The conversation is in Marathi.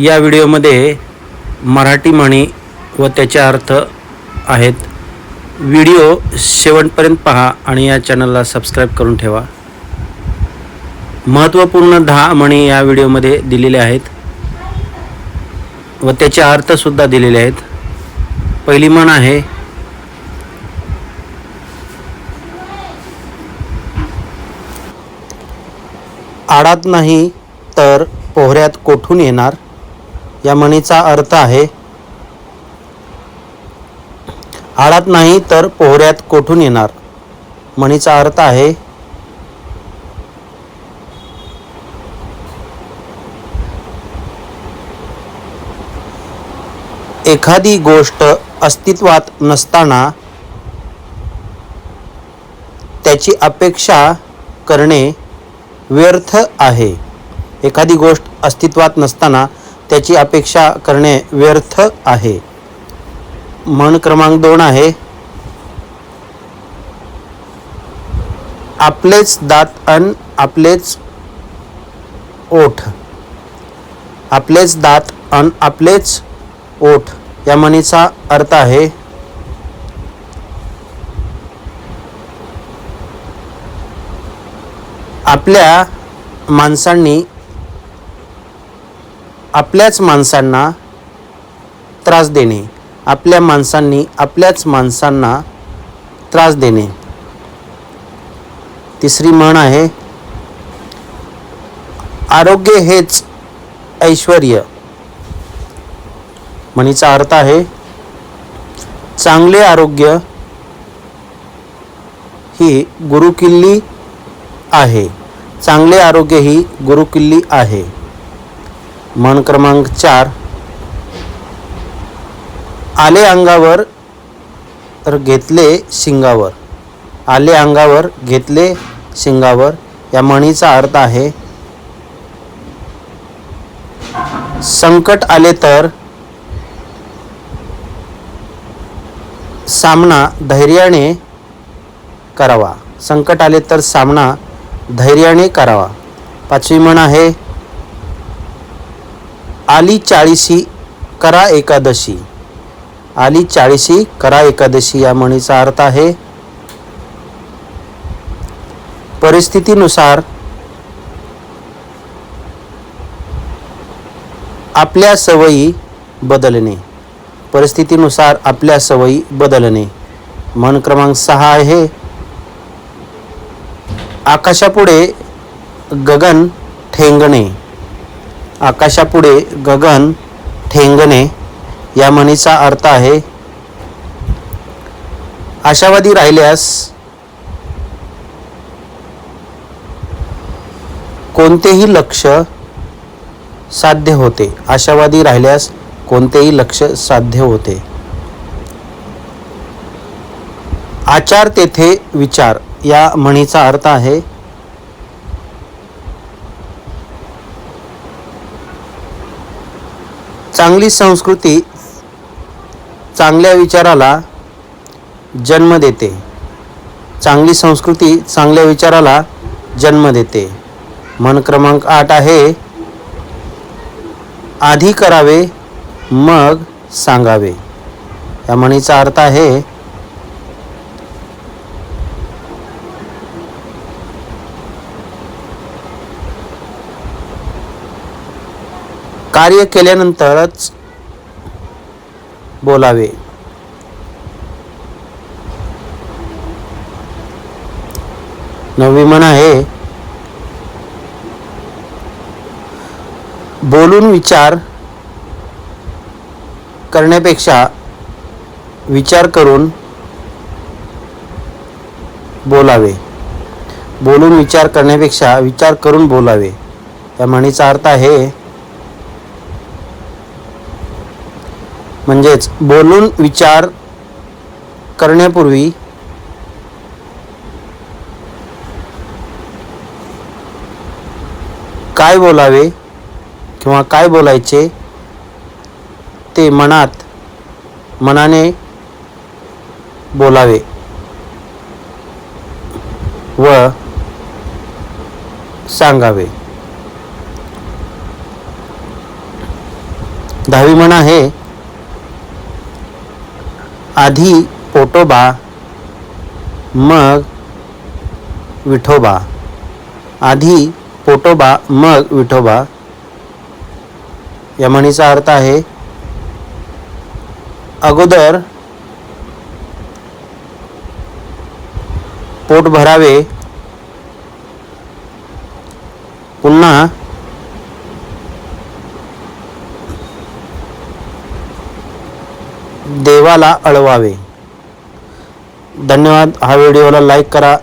या व्हिडिओमध्ये मराठी म्हणी व त्याचे अर्थ आहेत. व्हिडिओ शेवटपर्यंत पहा आणि या चॅनलला सबस्क्राईब करून ठेवा. महत्त्वपूर्ण दहा म्हणी या व्हिडिओमध्ये दिलेले आहेत व त्याचे अर्थसुद्धा दिलेले आहेत. पहिली म्हण आहे आडात नाही तर पोहऱ्यात कोठून येणार? या म्हणीचा अर्थ आहे आळात नाही तर पोहऱ्यात कोठून येणार? म्हणीचा अर्थ आहे एखादी गोष्ट अस्तित्वात नसताना त्याची अपेक्षा करणे व्यर्थ आहे. एखादी गोष्ट अस्तित्वात नसताना त्याची अपेक्षा करणे व्यर्थ आहे. म्हण क्रमांक दोन आहे. आपलेच दात अन आपलेच ओठ. आपलेच दात अन आपलेच ओठ या म्हणीचा अर्थ आहे. आपल्या माणसांनी आपल्याच माणसांना त्रास देणे. आपल्या माणसांनी आपल्याच माणसांना त्रास देणे. तिसरी म्हण आहे आरोग्य हेच ऐश्वर म्हणीचा अर्थ आहे चांगले आरोग्य ही गुरुकिल्ली आहे. चांगले आरोग्य ही गुरुकिल्ली आहे. म्हण क्रमांक चार. आले अंगावर तर घेतले शिंगावर. आले अंगावर घेतले शिंगावर. या म्हणीचा अर्थ आहे संकट आले तर सामना धैर्याने करावा. संकट आले तर सामना धैर्याने करावा. पाचवी म्हण आहे आली चाळीशी करा एकादशी. आली चाळीशी करा एकादशी या म्हणीचा अर्थ आहे परिस्थितीनुसार आपल्या सवयी बदलणे. परिस्थितीनुसार आपल्या सवयी बदलणे. मन क्रमांक सहा आहे. आकाशापुढे गगन ठेंगणे. आकाशापुढे गगन ठेंगणे या म्हणीचा अर्थ आहे आशावादी राहिल्यास कोणतेही लक्ष साध्य होते. आशावादी राहिल्यास कोणतेही लक्ष साध्य होते. आचार तेथे विचार या म्हणीचा अर्थ आहे चांगली संस्कृती चांगल्या विचाराला जन्म देते. चांगली संस्कृती चांगल्या विचाराला जन्म देते. मन क्रमांक आठ आहे. आधी करावे मग सांगावे. या म्हणीचा अर्थ आहे कार्य केल्यानंतरच बोलावे. नववी म्हण आहे बोलून विचार करण्यापेक्षा विचार करून बोलावे. बोलून विचार करण्यापेक्षा विचार करून बोलावे. या म्हणीचा अर्थ आहे म्हणजेच बोलून विचार करण्यापूर्वी काय बोलावे किंवा काय बोलायचे ते मनात मनाने बोलावे. व सांगावे. दहावी म्हण आहे आधी पोटोबा मग विठोबा. आधी पोटोबा मग विठोबा. या म्हणीचा अर्थ आहे अगोदर पोट भरावे पुन्हा देवाला अळवावे. धन्यवाद. हा व्हिडिओला लाईक करा.